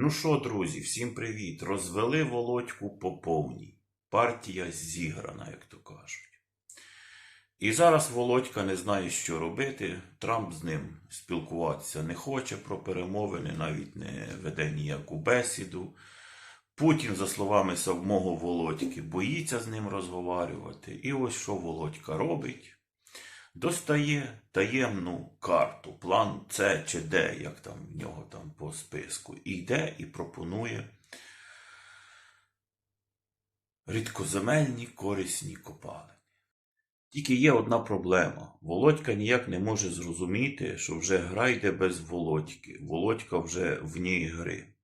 Ну що, друзі, всім привіт! Розвели Володьку по повній. Партія зіграна, як то кажуть. І зараз Володька не знає, що робити. Трамп з ним спілкуватися не хоче про перемовини, навіть не веде ніяку бесіду. Путін, за словами самого Володьки, боїться з ним розговорювати. І ось що Володька робить. Достає таємну карту, план С чи Д, як там в нього там по списку, і йде і пропонує рідкоземельні корисні копалини. Тільки є одна проблема. Володька ніяк не може зрозуміти, що вже гра йде без Володьки. Володька вже вні гри.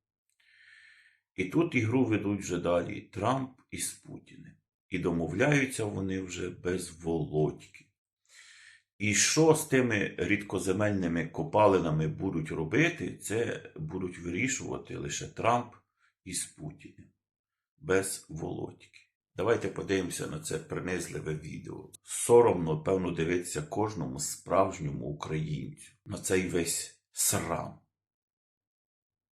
І тут ігру ведуть вже далі Трамп із Путіним. І домовляються вони вже без Володьки. І що з тими рідкоземельними копалинами будуть робити, це будуть вирішувати лише Трамп із Путіним, без Володьки. Давайте подивимося на це принизливе відео. Соромно, певно, дивитися кожному справжньому українцю на цей весь срам,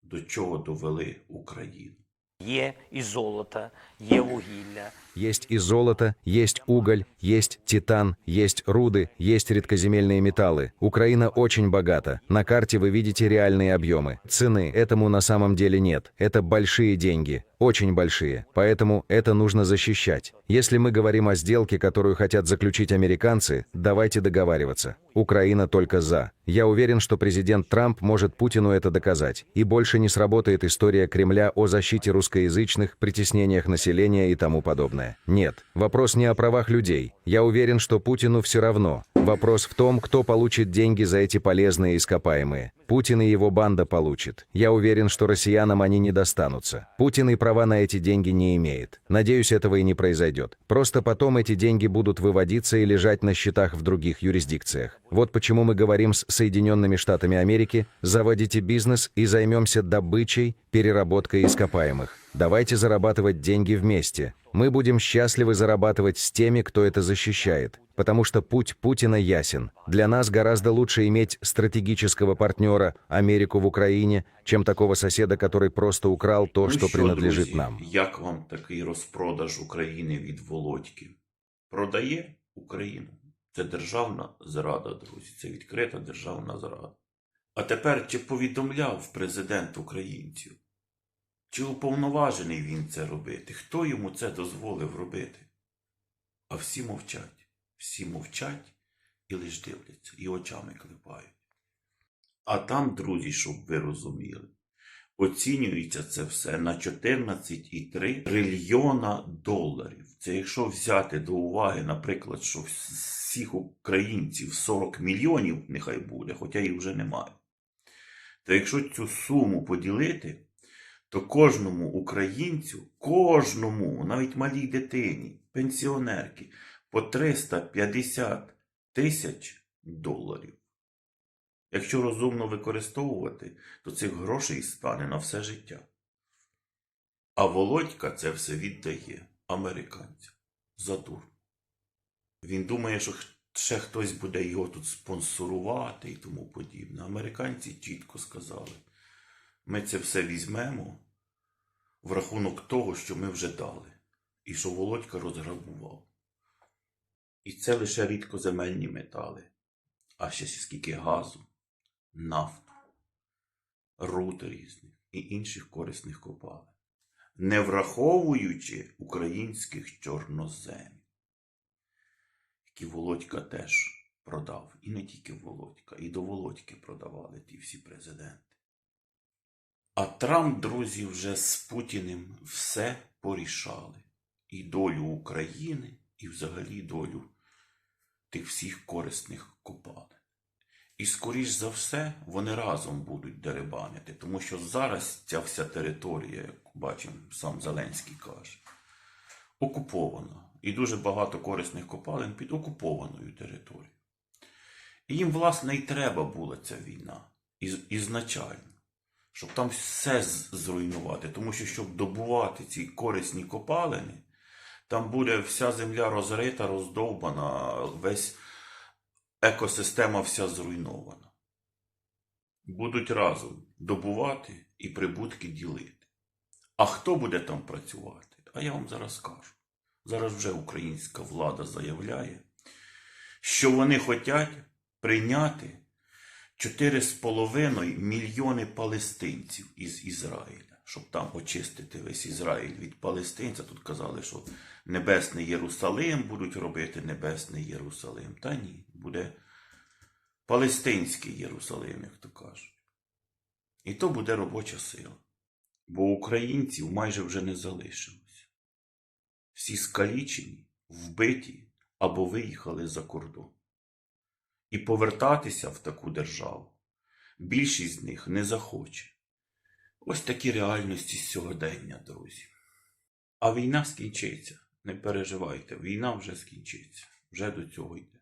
до чого довели Україну. Є і золото, є вугілля, Есть и золото, есть уголь, есть титан, есть руды, есть редкоземельные металлы. Украина очень богата. На карте вы видите реальные объемы. Цены этому на самом деле нет. Это большие деньги. Очень большие. Поэтому это нужно защищать. Если мы говорим о сделке, которую хотят заключить американцы, давайте договариваться. Украина только за. Я уверен, что президент Трамп может Путину это доказать. И больше не сработает история Кремля о защите русскоязычных, притеснениях населения и тому подобное. Нет, вопрос не о правах людей. Я уверен, что Путину все равно. Вопрос в том, кто получит деньги за эти полезные ископаемые. Путин и его банда получит. Я уверен, что россиянам они не достанутся. Путин и права на эти деньги не имеет. Надеюсь, этого и не произойдет. Просто потом эти деньги будут выводиться и лежать на счетах в других юрисдикциях. Вот почему мы говорим с Соединенными Штатами Америки, заводите бизнес и займемся добычей, переработкой ископаемых. Давайте зарабатывать деньги вместе. Мы будем счастливы зарабатывать с теми, кто это защищает. Потому что путь Путина ясен. Для нас гораздо лучше иметь стратегического партнера Америку в Украине, чем такого соседа, который просто украл то, Ну что що, принадлежит друзі, нам. Як вам такий розпродаж України від Володьки? Продає Україну. Це державна зрада, друзі. Це відкрита державна зрада. А тепер чи повідомляв президент українців? Чи уповноважений він це робити? Хто йому це дозволив робити? А всі мовчать. Всі мовчать і лиш дивляться, і очами клепають. А там, друзі, щоб ви розуміли, оцінюється це все на 14,3 трильйона доларів. Це якщо взяти до уваги, наприклад, що всіх українців 40 мільйонів нехай буде, хоча їх вже немає. То якщо цю суму поділити, то кожному українцю, кожному, навіть малій дитині, пенсіонерки, по 350 тисяч доларів. Якщо розумно використовувати, то цих грошей стане на все життя. А Володька це все віддає американцям за дур. Він думає, що ще хтось буде його тут спонсорувати і тому подібне. Американці чітко сказали: ми це все візьмемо в рахунок того, що ми вже дали, і що Володька розграбував. І це лише рідкоземельні метали, а ще скільки газу, нафту, руд різних і інших корисних копалин, не враховуючи українських чорноземів, які Володька теж продав. І не тільки Володька, і до Володьки продавали ті всі президенти. А Трамп, друзі, вже з Путіним все порішали. І долю України, і взагалі долю тих всіх корисних копалин. І скоріш за все вони разом будуть деребанити, тому що зараз ця вся територія, як бачимо, сам Зеленський каже, окупована. І дуже багато корисних копалин під окупованою територією. І їм, власне, і треба була ця війна із, ізначально, щоб там все зруйнувати. Тому що, щоб добувати ці корисні копалини, там буде вся земля розрита, роздовбана, весь екосистема вся зруйнована. будуть разом добувати і прибутки ділити. А хто буде там працювати? А я вам зараз скажу. Зараз вже українська влада заявляє, що вони хочуть прийняти 4,5 мільйони палестинців із Ізраїля, щоб там очистити весь Ізраїль від палестинця. Тут казали, що Небесний Єрусалим будуть робити Небесний Єрусалим. Та ні, буде палестинський Єрусалим, як то кажуть. І то буде робоча сила. Бо українців майже вже не залишилось. Всі скалічені, вбиті або виїхали за кордон. І повертатися в таку державу більшість з них не захоче. Ось такі реальності сьогодення, друзі. А війна скінчиться. Не переживайте, війна вже скінчиться. Вже до цього йде.